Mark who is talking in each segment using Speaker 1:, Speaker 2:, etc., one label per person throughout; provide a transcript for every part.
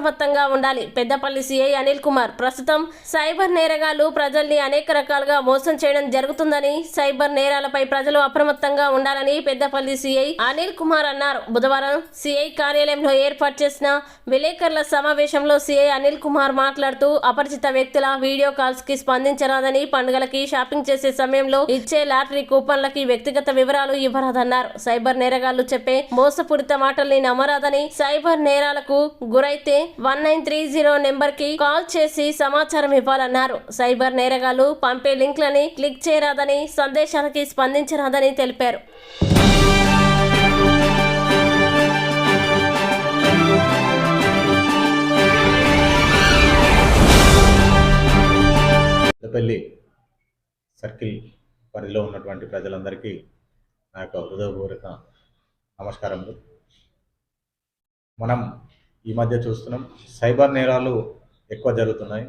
Speaker 1: అప్రమత్తంగా ఉండాలి. పెద్దపల్లి సీఐ అనిల్ కుమార్ ప్రస్తుతం సైబర్ నేరగాళ్ళు ప్రజల్ని అనేక రకాలుగా మోసం చేయడం జరుగుతుందని సైబర్ నేరాలపై ప్రజలు అప్రమత్తంగా ఉండాలని పెద్దపల్లి సీఐ అనిల్ కుమార్ అన్నారు. బుధవారం సీఐ కార్యాలయంలో ఏర్పాటు చేసిన విలేకరుల సమావేశంలో సీఐ అనిల్ కుమార్ మాట్లాడుతూ అపరిచిత వ్యక్తుల వీడియో కాల్స్కి స్పందించరాదని పండుగలకి షాపింగ్ చేసే సమయంలో ఇచ్చే లాటరీ కూపన్లకి వ్యక్తిగత వివరాలు ఇవ్వరాదన్నారు. సైబర్ నేరగాళ్ళు చెప్పే మోసపూరిత మాటల్ని నమ్మరాదని సైబర్ నేరాలకు గురైతే వన్ నైన్ త్రీ జీరో నెంబర్కి కాల్ చేసి సమాచారం ఇవ్వాలన్నారు. సైబర్ నేరగాలు పంపే లింక్లని క్లిక్ చేయరాదని సందేశాలకి స్పందించరాదని తెలిపారు.
Speaker 2: పెద్దపల్లి సర్కిల్ పరిధిలో ఉన్నటువంటి ప్రజలందరికీ నా యొక్క హృదయపూర్వక నమస్కారములు. మనం ఈ మధ్య చూస్తున్నాం. సైబర్ నేరాలు ఎక్కువ జరుగుతున్నాయి.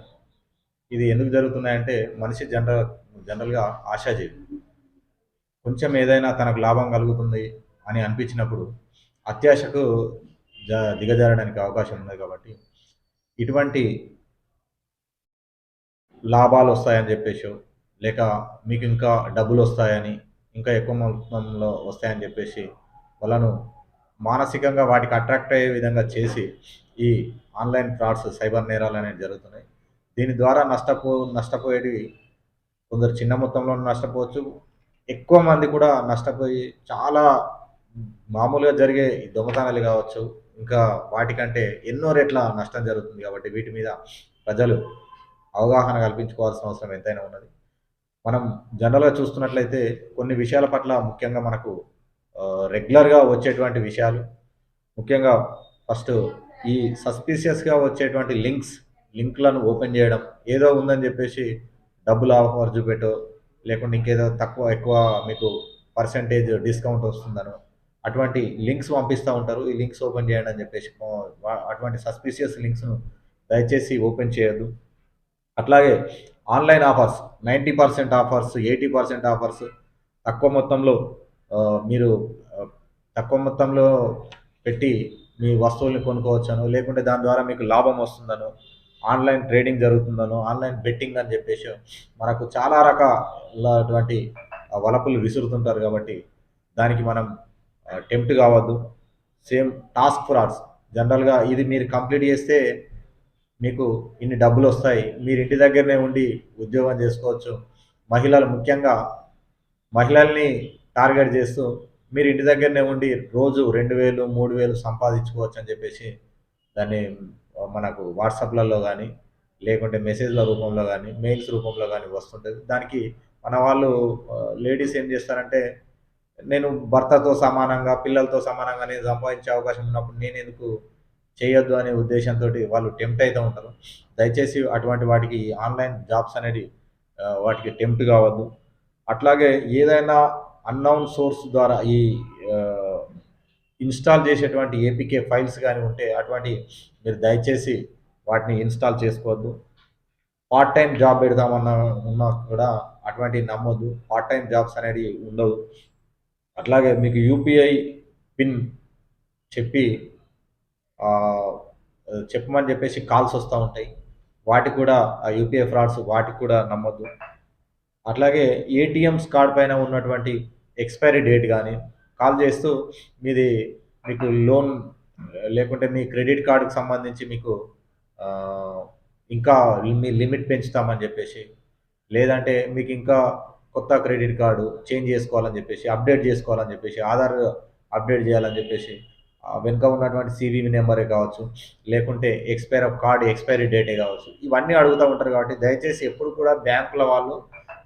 Speaker 2: ఇది ఎందుకు జరుగుతున్నాయంటే మనిషి జనరల్ జనరల్గా ఆశాజీవి. కొంచెం ఏదైనా తనకు లాభం కలుగుతుంది అని అనిపించినప్పుడు అత్యాశకు జ దిగజారడానికి అవకాశం ఉంది కాబట్టి ఇటువంటి లాభాలు వస్తాయని చెప్పేసి లేక మీకు ఇంకా డబ్బులు వస్తాయని ఇంకా ఎక్కువ మొత్తంలో వస్తాయని చెప్పేసి వాళ్ళను మానసికంగా వాటికి అట్రాక్ట్ అయ్యే విధంగా చేసి ఈ ఆన్లైన్ ఫ్రాడ్స్ సైబర్ నేరాలు అనేవి జరుగుతున్నాయి. దీని ద్వారా నష్టపో నష్టపోయేవి కొందరు చిన్న మొత్తంలో నష్టపోవచ్చు. ఎక్కువ మంది కూడా నష్టపోయి చాలా మామూలుగా జరిగే దొంగతనాలు కావచ్చు ఇంకా వాటికంటే ఎన్నో రెట్ల నష్టం జరుగుతుంది కాబట్టి వీటి మీద ప్రజలు అవగాహన కల్పించుకోవాల్సిన అవసరం ఎంతైనా ఉన్నది. మనం జనరల్గా చూస్తున్నట్లయితే కొన్ని విషయాల పట్ల ముఖ్యంగా మనకు రెగ్యులర్గా వచ్చేటువంటి విషయాలు. ముఖ్యంగా ఫస్ట్ ఈ సస్పీషియస్గా వచ్చేటువంటి లింక్స్ లింక్లను ఓపెన్ చేయడం. ఏదో ఉందని చెప్పేసి డబ్బులు ఆఫర్ చూపెట్టో లేకుంటే ఇంకేదో తక్కువ ఎక్కువ మీకు పర్సంటేజ్ డిస్కౌంట్ వస్తుందనో అటువంటి లింక్స్ పంపిస్తూ ఉంటారు. ఈ లింక్స్ ఓపెన్ చేయండి అని చెప్పేసి అటువంటి సస్పీషియస్ లింక్స్ను దయచేసి ఓపెన్ చేయొద్దు. అట్లాగే online offers ninety percent offers eighty percent offers తక్కువ మొత్తంలో మీరు తక్కువ మొత్తంలో పెట్టి మీ వస్తువుల్ని కొనుక్కోవచ్చను లేకుంటే దాని ద్వారా మీకు లాభం వస్తుందను ఆన్లైన్ ట్రేడింగ్ జరుగుతుందను ఆన్లైన్ బెట్టింగ్ అని చెప్పేసి మనకు చాలా రకాలటువంటి వలపులు విసురుతుంటారు కాబట్టి దానికి మనం టెంప్ట్ కావద్దు. Same task frauds. జనరల్గా ఇది మీరు కంప్లీట్ చేస్తే మీకు ఇన్ని డబ్బులు వస్తాయి. మీరు ఇంటి దగ్గరనే ఉండి ఉద్యోగం చేసుకోవచ్చు. మహిళలు ముఖ్యంగా మహిళల్ని టార్గెట్ చేస్తూ మీరు ఇంటి దగ్గరనే ఉండి రోజు రెండు వేలు మూడు వేలు సంపాదించుకోవచ్చు అని చెప్పేసి దాన్ని మనకు వాట్సాప్లలో కానీ లేకుంటే మెసేజ్ల రూపంలో కానీ మెయిల్స్ రూపంలో కానీ వస్తుంటుంది. దానికి మన వాళ్ళు లేడీస్ ఏం చేస్తారంటే నేను భర్తతో సమానంగా పిల్లలతో సమానంగా నేను సంపాదించే అవకాశం ఉన్నప్పుడు నేను ఎందుకు చేయొద్దు అనే ఉద్దేశంతో వాళ్ళు టెంప్ట్ అవుతూ ఉంటారు. దయచేసి అటువంటి వాటికి ఆన్లైన్ జాబ్స్ అనేది వాటికి టెంప్ట్ కావద్దు. అట్లాగే ఏదైనా అన్నౌన్ సోర్స్ ద్వారా ఈ ఇన్స్టాల్ చేసేటువంటి ఏపీకే ఫైల్స్ కానీ ఉంటే అటువంటి మీరు దయచేసి వాటిని ఇన్స్టాల్ చేసుకోవద్దు. పార్ట్ టైం జాబ్ పెడదామన్న ఉన్నా కూడా అటువంటివి నమ్మొద్దు. పార్ట్ టైం జాబ్స్ అనేది ఉండవు. అట్లాగే మీకు యూపీఐ పిన్ చెప్పి చెప్పమని చెప్పేసి కాల్స్ వస్తూ ఉంటాయి. వాటికి కూడా ఆ యూపీఐ ఫ్రాడ్స్ వాటికి కూడా నమ్మొద్దు. అట్లాగే ఏటీఎంస్ కార్డ్ పైన ఉన్నటువంటి ఎక్స్పైరీ డేట్ కానీ కాల్ చేస్తూ మీది మీకు లోన్ లేకుంటే మీ క్రెడిట్ కార్డుకు సంబంధించి మీకు ఇంకా మీ లిమిట్ పెంచుతామని చెప్పేసి లేదంటే మీకు ఇంకా కొత్త క్రెడిట్ కార్డు చేంజ్ చేసుకోవాలని చెప్పేసి అప్డేట్ చేసుకోవాలని చెప్పేసి ఆధార్ అప్డేట్ చేయాలని చెప్పేసి వెనుక ఉన్నటువంటి సివివి నెంబరే కావచ్చు లేకుంటే ఎక్స్పైర్ ఆఫ్ కార్డ్ ఎక్స్పైరీ డేటే కావచ్చు ఇవన్నీ అడుగుతూ ఉంటారు కాబట్టి దయచేసి ఎప్పుడు కూడా బ్యాంకుల వాళ్ళు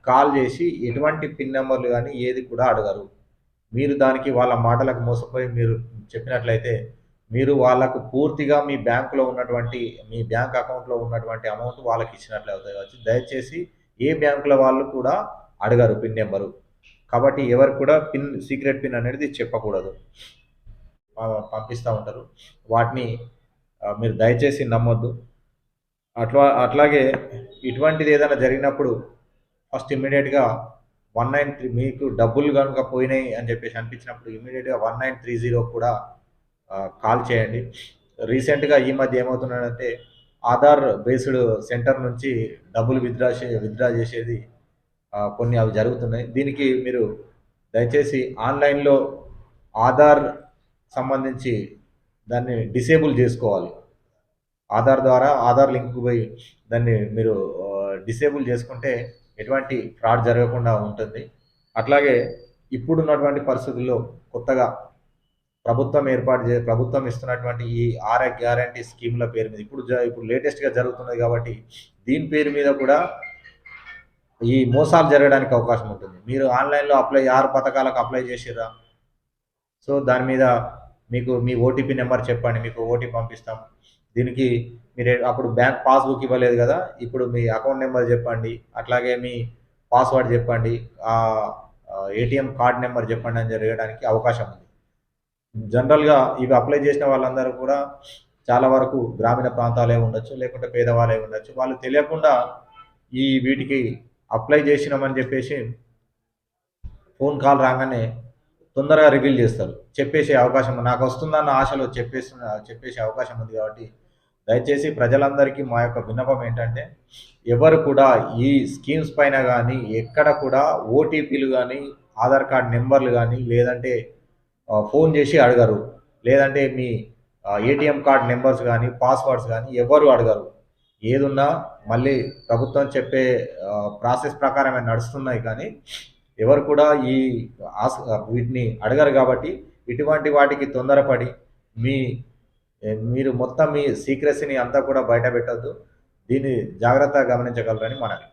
Speaker 2: కాల్ చేసి ఎటువంటి పిన్ నెంబర్లు కానీ ఏది కూడా అడగరు. మీరు దానికి వాళ్ళ మాటలకు మోసపోయి మీరు చెప్పినట్లయితే మీరు వాళ్ళకు పూర్తిగా మీ బ్యాంకులో ఉన్నటువంటి మీ బ్యాంక్ అకౌంట్లో ఉన్నటువంటి అమౌంట్ వాళ్ళకి ఇచ్చినట్లు అవుతాయి దయచేసి ఏ బ్యాంకుల వాళ్ళు కూడా అడగరు పిన్ నెంబరు. కాబట్టి ఎవరు కూడా పిన్ సీక్రెట్ పిన్ అనేది చెప్పకూడదు. ప- పంపిస్తూ ఉంటారు. వాటిని మీరు దయచేసి నమ్మొద్దు. అట్లా అట్లాగే ఇటువంటిది ఏదైనా జరిగినప్పుడు ఫస్ట్ ఇమీడియట్గా వన్ నైన్ త్రీ మీకు డబ్బులు కనుక పోయినాయి అని చెప్పేసి అనిపించినప్పుడు ఇమీడియట్గా వన్ నైన్ త్రీ జీరో కూడా కాల్ చేయండి. రీసెంట్గా ఈ మధ్య ఏమవుతున్నాడంటే ఆధార్ బేస్డ్ సెంటర్ నుంచి డబ్బులు విత్డ్రా చే విత్డ్రా చేసేది కొన్ని అవి జరుగుతున్నాయి. దీనికి మీరు దయచేసి ఆన్లైన్లో ఆధార్ సంబంధించి దాన్ని డిసేబుల్ చేసుకోవాలి. ఆధార్ ద్వారా ఆధార్ లింక్ పోయి దాన్ని మీరు డిసేబుల్ చేసుకుంటే ఎటువంటి ఫ్రాడ్ జరగకుండా ఉంటుంది. అట్లాగే ఇప్పుడున్నటువంటి పరిస్థితుల్లో కొత్తగా ప్రభుత్వం ఏర్పాటు చే ప్రభుత్వం ఇస్తున్నటువంటి ఈ ఆరోగ్య గ్యారంటీ స్కీమ్ల పేరు మీద ఇప్పుడు జ- ఇప్పుడు లేటెస్ట్గా జరుగుతున్నది కాబట్టి దీని పేరు మీద కూడా ఈ మోసాలు జరగడానికి అవకాశం ఉంటుంది. మీరు ఆన్లైన్లో అప్లై ఆరు పథకాలకు అప్లై చేసిరా సో దాని మీద మీకు మీ ఓటీపీ నెంబర్ చెప్పండి మీకు ఓటీపీ పంపిస్తాం. దీనికి మీరు అప్పుడు బ్యాంక్ పాస్బుక్ ఇవ్వలేదు కదా ఇప్పుడు మీ అకౌంట్ నెంబర్ చెప్పండి అట్లాగే మీ పాస్వర్డ్ చెప్పండి ఏటీఎం కార్డ్ నెంబర్ చెప్పండి అని జరగడానికి అవకాశం ఉంది. జనరల్గా ఇవి అప్లై చేసిన వాళ్ళందరూ కూడా చాలా వరకు గ్రామీణ ప్రాంతాలే ఉండొచ్చు లేకుంటే పేదవాళ్ళే ఉండొచ్చు. వాళ్ళు తెలియకుండా ఈ వీటికి అప్లై చేసినామని చెప్పేసి ఫోన్ కాల్ రాగానే తొందరగా రివీల్ చేస్తారు. చెప్పేసే అవకాశం నాకు వస్తుందన్న ఆశలో చెప్పేస్తున్న చెప్పేసే అవకాశం ఉంది కాబట్టి దయచేసి ప్రజలందరికీ మా యొక్క విన్నపం ఏంటంటే ఎవరు కూడా ఈ స్కీమ్స్ పైన కానీ ఎక్కడ కూడా ఓటీపీలు కానీ ఆధార్ కార్డ్ నెంబర్లు కానీ లేదంటే ఫోన్ చేసి అడగరు. లేదంటే మీ ఏటీఎం కార్డ్ నెంబర్స్ కానీ పాస్వర్డ్స్ కానీ ఎవరు అడగరు. ఏదున్నా మళ్ళీ ప్రభుత్వం చెప్పే ప్రాసెస్ ప్రకారమే నడుస్తున్నాయి కానీ ఎవరు కూడా ఈ ఆస్ వీటిని అడగరు కాబట్టి ఇటువంటి వాటికి తొందరపడి మీ మీరు మొత్తం మీ సీక్రెసీని అంతా కూడా బయట పెట్టద్దు. దీన్ని జాగ్రత్తగా గమనించగలరని మనవి.